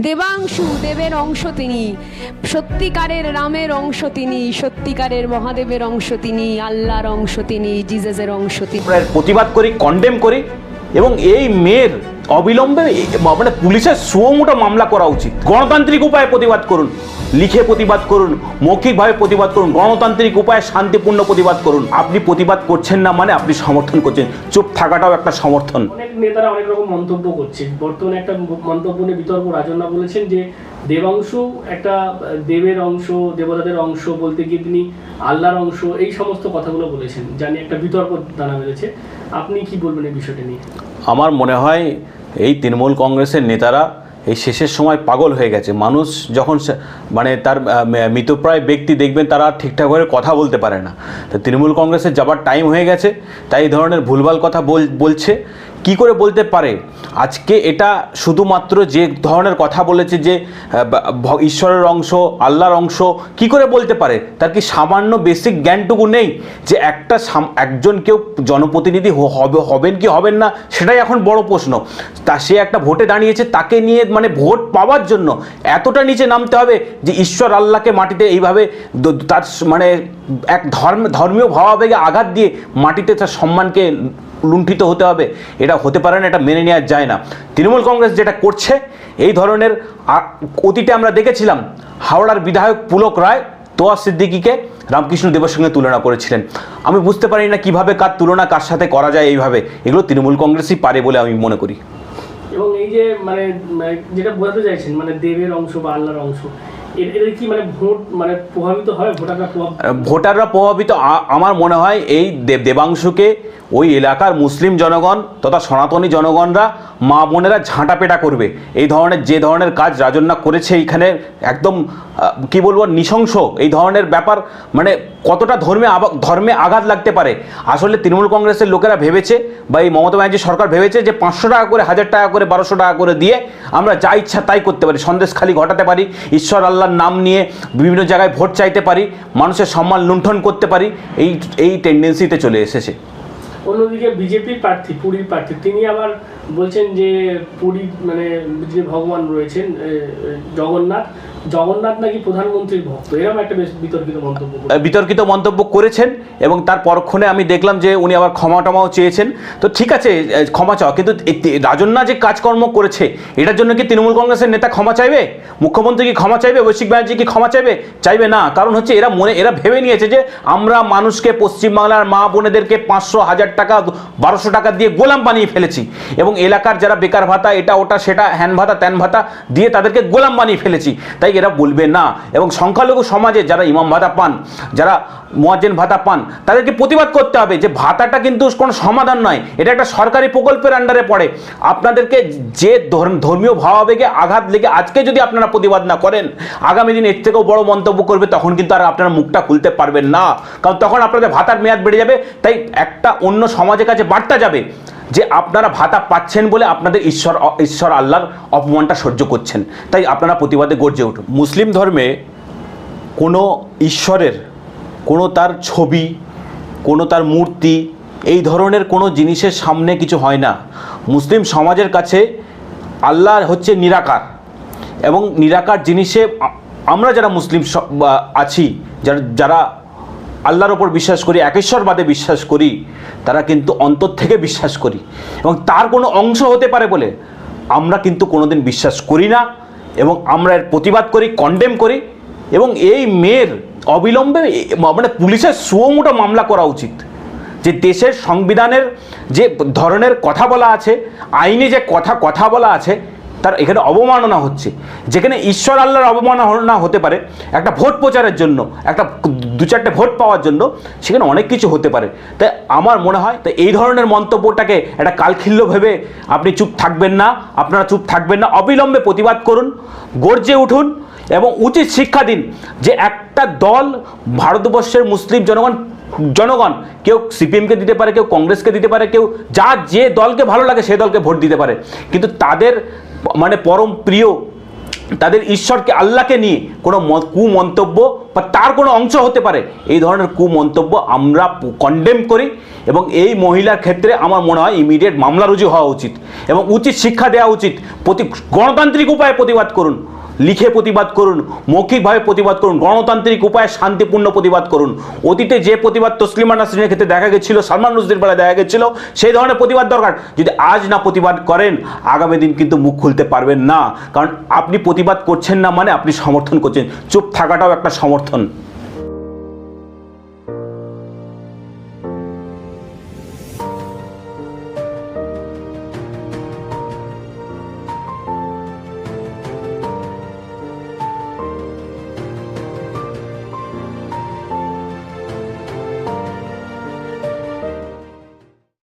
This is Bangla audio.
দেবাংশু দেবের অংশ তিনি, সত্যিকারের রামের অংশ তিনি, সত্যিকারের মহাদেবের অংশ তিনি, আল্লাহর অংশ তিনি জিজাসের অংশ তিনি। প্রতিবাদ করি কন্ডেম করি, এবং এই মেয়ের অবিলম্বে মানে পুলিশের সুমোটো মামলা করা উচিত। গণতান্ত্রিক উপায়ে প্রতিবাদ করুন। লিখে প্রতিবাদ করুন মৌখিকভাবে প্রতিবাদ করুন গণতান্ত্রিক উপায়ে শান্তিপূর্ণ প্রতিবাদ করুন। আপনি প্রতিবাদ করছেন না মানে আপনি সমর্থন করছেন। চুপ থাকাটাও একটা সমর্থন। অনেক নেতারা অনেক রকম মন্তব্য করছে বর্তমানে একটা মন্তব্য নিয়ে বিতর্ক রাজন্না বলেছেন যে দেবাংশু একটা দেবের অংশ দেবতাদের অংশ বলতে গিয়ে তিনি আল্লাহর অংশ এই সমস্ত কথাগুলো বলেছেন। জানি একটা বিতর্ক দানা বেড়েছে আপনি কি বলবেন এই বিষয়টা নিয়ে? আমার মনে হয় এই তৃণমূল কংগ্রেসের নেতারা এই শেষের সময় পাগল হয়ে গেছে। মানুষ যখন মানে তার মৃতপ্রায় ব্যক্তি দেখবেন তারা ঠিকঠাক ঠিকঠাকভাবে কথা বলতে পারে না। তো তৃণমূল কংগ্রেসের যাবার টাইম হয়ে গেছে, তাই এই ধরনের ভুলভাল কথা বল- বলছে। কি করে বলতে পারে? আজকে এটা শুধুমাত্র যে ধরনের কথা বলেছে যে ঈশ্বরের অংশ, আল্লাহর অংশ, কি করে বলতে পারে? তার কি সামান্য বেসিক জ্ঞানটুকু নেই যে একটা একজন কেউ জনপ্রতিনিধি হবে, হবেন কি হবেন না? সেটাই এখন বড় প্রশ্ন। তা সে একটা ভোটে দাঁড়িয়েছে, তাকে নিয়ে মানে ভোট পাওয়ার জন্য এতটা নিচে নামতে হবে যে ঈশ্বর আল্লাহকে মাটিতে এইভাবে তার মানে এক ধর্ম, ধর্মীয় ভাবাবেগে আঘাত দিয়ে মাটিতে তার সম্মানকে লুণ্ঠিত হতে হবে, এটা হতে পারে না, এটা মেনে নেওয়া যায় না। তৃণমূল কংগ্রেস যেটা করছে, এই ধরনের অতীতে আমরা দেখেছিলাম, হাওড়ার বিধায়ক পুলক রায়, তোয়া সিদ্দিকিকে রামকৃষ্ণ দেবের সঙ্গে তুলনা করেছিলেন। আমি বুঝতে পারি না কীভাবে কার তুলনা কার সাথে করা যায় এইভাবে, এগুলো তৃণমূল কংগ্রেসই পারে বলে আমি মনে করি। এবং এই যে মানে মানে যেটা বোঝাতে চাইছেন মানে দেবের অংশ বা আল্লাহর অংশ মানে মানে ভোটাররা প্রভাবিত। আমার মনে হয় এই দেব- দেবাংশুকে ওই এলাকার মুসলিম জনগণ তথা সনাতনী জনগণরা মা বোনেরা ঝাঁটাপেটা করবে। এই ধরনের, যে ধরনের কাজ রাজন্যা করেছে এইখানে একদম কি বলব, নৃশংস এই ধরনের ব্যাপার মানে কতটা ধর্মে ধর্মে আঘাত লাগতে পারে। আসলে তৃণমূল কংগ্রেসের লোকেরা ভেবেছে বা এই মমতা ব্যানার্জি সরকার ভেবেছে যে পাঁচশো টাকা করে, হাজার টাকা করে, বারোশো টাকা করে দিয়ে আমরা যা ইচ্ছা তাই করতে পারি, সন্দেশ খালি ঘটাতে পারি, ঈশ্বর আল্লাহর নাম নিয়ে বিভিন্ন জায়গায় ভোট চাইতে পারি, মানুষের সম্মান লুণ্ঠন করতে পারি, এই এই টেন্ডেন্সিতে চলে এসেছে। অন্যদিকে বিজেপির প্রার্থী, পুরীর প্রার্থী, তিনি আবার বলছেন যে পুরী মানে যে ভগবান রয়েছেন জগন্নাথ জগন্নাথ নাকি প্রধানমন্ত্রীর ভক্ত? এরকম একটা বেশ বিতর্কিত মন্তব্য। বিতর্কিত মন্তব্য করেছেন এবং তার পরক্ষণে আমি দেখলাম যে উনি আবার ক্ষমা টমাও চেয়েছেন। তো ঠিক আছে ক্ষমা চাওয়া। কিন্তু রাজন্যা যে কাজকর্ম করেছে, এটার জন্য কি তৃণমূল কংগ্রেসের নেতা ক্ষমা চাইবে? মুখ্যমন্ত্রী কি ক্ষমা চাইবে? ঐশিক ব্যানার্জি কি ক্ষমা চাইবে? চাইবে না। কারণ হচ্ছে এরা মনে, এরা ভেবে নিয়েছে যে আমরা মানুষকে পশ্চিমবাংলার মা বোনেদেরকে পাঁচশো হাজার টাকা, বারোশো টাকা দিয়ে গোলাম বানিয়ে ফেলেছি। এবং এলাকার যারা বেকার ভাতা, এটা ওটা, সেটা হ্যান ভাতা, ত্যান ভাতা দিয়ে তাদেরকে গোলাম বানিয়ে ফেলেছি। তাই এরা বলবে না। এবং সংখ্যালঘু সমাজে যারা ইমাম ভাতা পান, যারা মোয়াজ্জেন ভাতা পান, তাদেরকে প্রতিবাদ করতে হবে যে ভাতাটা কিন্তু কোনো সমাধান নয়। এটা একটা সরকারি প্রকল্পের আন্ডারে পড়ে। আপনাদেরকে যে ধর্ম- ধর্মীয় ভাবাবেগে আঘাত লেগে আজকে যদি আপনারা প্রতিবাদ না করেন, আগামী দিন এর থেকেও বড় মন্তব্য করবে, তখন কিন্তু আর আপনারা মুখটা খুলতে পারবেন না। কারণ তখন আপনাদের ভাতার মেয়াদ বেড়ে যাবে, তাই একটা অন্য সমাজের কাছে বার্তা যাবে। যে আপনারা ভাতা পাচ্ছেন বলে আপনাদের ঈশ্বর ঈশ্বর আল্লাহর অপমানটা সহ্য করছেন। তাই আপনারা প্রতিবাদে গর্জে উঠুন। মুসলিম ধর্মে কোনো ঈশ্বরের, কোনো তার ছবি, কোনো তার মূর্তি, এই ধরনের কোনো জিনিসের সামনে কিছু হয় না। মুসলিম সমাজের কাছে আল্লাহ হচ্ছে নিরাকার এবং নিরাকার জিনিসে আমরা যারা মুসলিম আছি, যারা যারা আল্লাহর ওপর বিশ্বাস করি একেশ্বরবাদে বিশ্বাস করি, তারা কিন্তু অন্তর থেকে বিশ্বাস করি। এবং তার কোনো অংশ হতে পারে বলে আমরা কিন্তু কোনোদিন বিশ্বাস করি না এবং আমরা এর প্রতিবাদ করি কন্ডেম করি এবং এই মেয়ের অবিলম্বে মানে পুলিশের সুমোটো মামলা করা উচিত। যে দেশের সংবিধানের যে ধরনের কথা বলা আছে, আইনে যে কথা কথা বলা আছে, তার এখানে অবমাননা হচ্ছে। যেখানে ঈশ্বর আল্লাহর অবমাননা হতে পারে, একটা ভোট প্রচারের জন্য, একটা দু চারটে ভোট পাওয়ার জন্য সেখানে অনেক কিছু হতে পারে। তাই আমার মনে হয়, তাই এই ধরনের মন্তব্যটাকে একটা কালখিল্য ভেবে আপনি চুপ থাকবেন না, আপনারা চুপ থাকবেন না। অবিলম্বে প্রতিবাদ করুন, গর্জে উঠুন এবং উচিত শিক্ষা দিন যে একটা দল, ভারতবর্ষের মুসলিম জনগণ জনগণ, কেউ সিপিএমকে দিতে পারে, কেউ কংগ্রেসকে দিতে পারে, কেউ যা যে দলকে ভালো লাগে সেই দলকে ভোট দিতে পারে। কিন্তু তাদের মানে পরম প্রিয় তাদের ঈশ্বরকে আল্লাহকে নিয়ে কোনো কুমন্তব্য বা তার কোনো অংশ হতে পারে, এই ধরনের কুমন্তব্য আমরা কন্ডেম করি এবং এই মহিলার ক্ষেত্রে আমার মনে হয় ইমিডিয়েট মামলা রুজু হওয়া উচিত এবং উচিত শিক্ষা দেওয়া উচিত। প্রতি, গণতান্ত্রিক উপায়ে প্রতিবাদ করুন। লিখে প্রতিবাদ করুন, মৌখিকভাবে প্রতিবাদ করুন, গণতান্ত্রিক উপায়ে শান্তিপূর্ণ প্রতিবাদ করুন। অতীতে যে প্রতিবাদ তসলিমা নাসরিনের ক্ষেত্রে দেখা গেছিল, সালমান রুজদের বেলায় দেখা গেছিল, সেই ধরনের প্রতিবাদ দরকার। যদি আজ না প্রতিবাদ করেন, আগামী দিন কিন্তু মুখ খুলতে পারবেন না। কারণ আপনি প্রতিবাদ করছেন না মানে আপনি সমর্থন করছেন। চুপ থাকাটাও একটা সমর্থন।